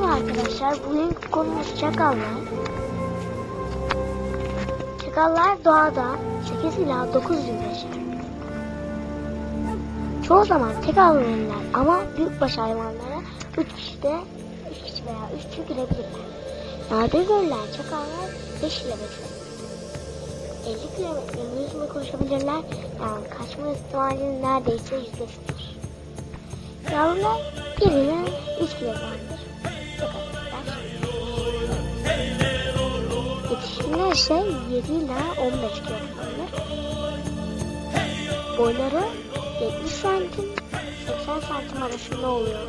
Merhaba arkadaşlar. Bugün konumuz çakallar. Çakallar doğada 8 ila 9 yıl yaşar. Çoğu zaman tek avlanırlar ama büyükbaş hayvanlara 3 kişi de 3 kişi veya 3 kişi girebilirler. Nadir görülen çakallar 5 ile 5 50 kilometre hızla koşabilirler. Yani kaçma ihtimalinin neredeyse yüzde sıfır. Yavrular 1 ile 3 kilogramdır. Çakallar. İse 7 ile 15 kilogramdır. Boyları 70 santim 80 santim arasında oluyor.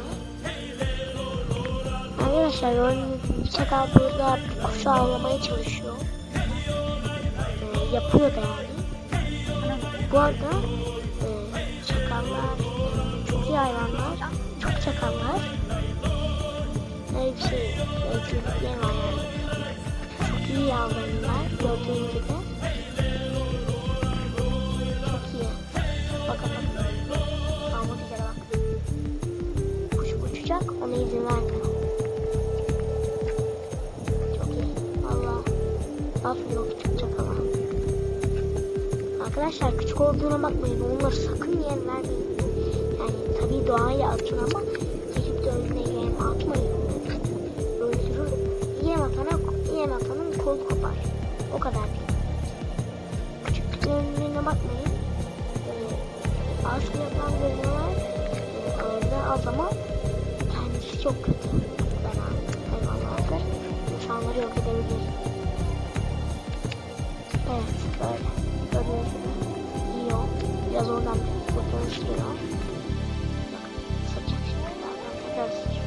Arkadaşlar gibi çakal burada bir kuşu avlamaya çalışıyor. Ee, yapıyor da yani. Bu arada e, çakallar çok iyi hayvanlar. Çok çakallar. Öyle bir şey öğretmenlikleri var yani. İyi avlanırlar gördüğün gibi. Çok iyi. Bakalım. Ama kere bak. Kuş uçacak ona izin vermiyor. Çok iyi. Valla. Aferin o küçük çakala. Arkadaşlar küçük olduğuna bakmayın. Onları sakın yem vermeyin. Yani tabii doğaya atın ama gidip de önüne yem atmayın. Öldürür. Yem atana, yem atanın kolu kopar. O kadar değil. Küçüklüklerine bakmayın. Ee, az yapan görünüyorlar. Ee, ağırda az ama kendisi çok kötü. Ben hayvanlardır. İnsanları yok edebilir. Evet böyle. Gördüğünüz gibi yiyor. Biraz oradan kurtarıştırıyor. Bakın sıcak. Daha tekrar sıcak.